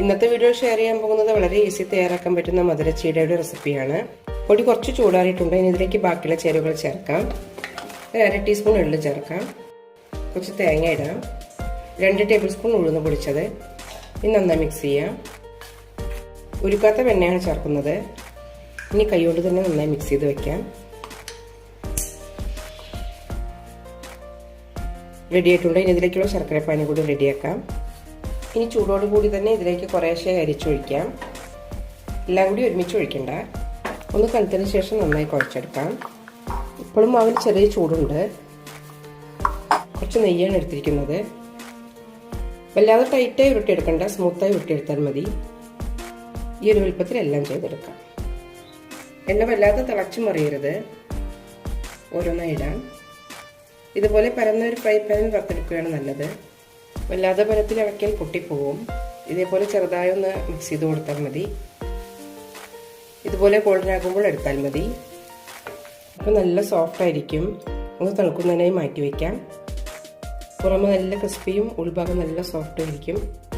ഇന്നത്തെ video share ചെയ്യാൻ പോകുന്നത് വളരെ ഈസി തയ്യാറാക്കാൻ പറ്റുന്ന മധുരച്ചീടയുടെ റെസിപ്പിയാണ് പൊടി കുറച്ച് ചൂടാറിയിട്ടുണ്ട്. ഇനി ഇതിലേക്ക് ബാക്കിയുള്ള ചേരുവകൾ ചേർക്കാം. ഒരു അര ടീസ്പൂൺ എള്ള് ചേർക്കാം. കുറച്ച് തേങ്ങ ഇടാം. രണ്ട് ടേബിൾ സ്പൂൺ ഉഴുന്ന് പൊടിച്ചത്. ഇനി നന്നായി മിക്സ് ചെയ്യാം. ഉരുക്കാത്ത വെണ്ണയാണ് ചേർക്കുന്നത്. ഇനി കൈകൊണ്ട് തന്നെ നന്നായി മിക്സ് ചെയ്ത് വെക്കാം. റെഡി ആയിട്ടുണ്ട്. ഇനി ഇതിലേക്കുള്ള ശർക്കരപ്പാനി കൂടി റെഡിയാക്കാം ഇനി ചൂടോട് കൂടി തന്നെ ഇതിലേക്ക് കുറേശ്ശെ അരിച്ചൊഴിക്കാം. എല്ലാം കൂടി ഒരുമിച്ച് ഒഴിക്കണ്ട. ഒന്ന് കലത്തിന് ശേഷം നന്നായി കുഴച്ചെടുക്കാം. ഇപ്പോഴും മാവിന് ചെറിയ ചൂടുണ്ട്. കുറച്ച് നെയ്യാണ് എടുത്തിരിക്കുന്നത്. വല്ലാതെ ടൈറ്റായി ഉരുട്ടിയെടുക്കണ്ട സ്മൂത്തായി ഉരുട്ടിയെടുത്താൽ മതി. ഈ ഒരു വലുപ്പത്തിൽ എല്ലാം ചെയ്തെടുക്കാം. എണ്ണ വല്ലാതെ തിളച്ചു മറിയരുത്. ഓരോന്നായി ഇടാം. ഇതുപോലെ പരന്ന ഒരു ഫ്രൈ പാനിൽ വറുത്തെടുക്കുകയാണ് നല്ലത്. വല്ലാതെ പരത്തിൽ ഇളക്കിയാൽ പൊട്ടിപ്പോവും. ഇതേപോലെ ചെറുതായി ഒന്ന് മിക്സ് ചെയ്ത് കൊടുത്താൽ മതി. ഇതുപോലെ കോൾഡനാകുമ്പോൾ എടുത്താൽ മതി. അപ്പോൾ നല്ല സോഫ്റ്റ് ആയിരിക്കും. ഒന്ന് തിളക്കുന്നതിനായി മാറ്റി വയ്ക്കാം. പുറമെ നല്ല ക്രിസ്പിയും ഉൾഭാഗം നല്ല സോഫ്റ്റും ആയിരിക്കും.